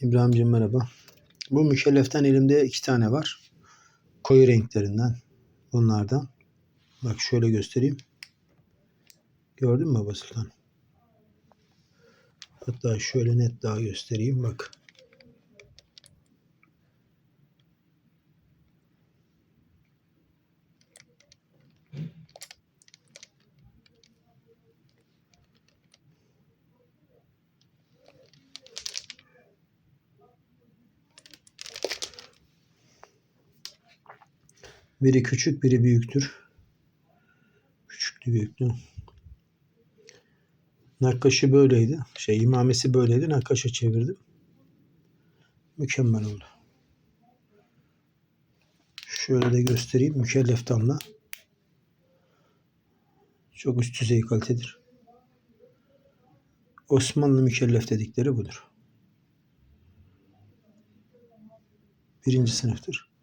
İbrahim'cim merhaba. Bu mükelleften elimde iki tane var. Koyu renklerinden. Bunlardan. Bak şöyle göstereyim. Gördün mü baba sultan? Hatta şöyle net daha göstereyim. Bak. Biri küçük, biri büyüktür. Küçüklü büyüklü. Nakkaşı böyleydi. Şey imamesi böyleydi. Nakkaşa çevirdim. Mükemmel oldu. Şöyle de göstereyim. Mükellef damla. Çok üst düzey kalitedir. Osmanlı mükellef dedikleri budur. Birinci sınıftır.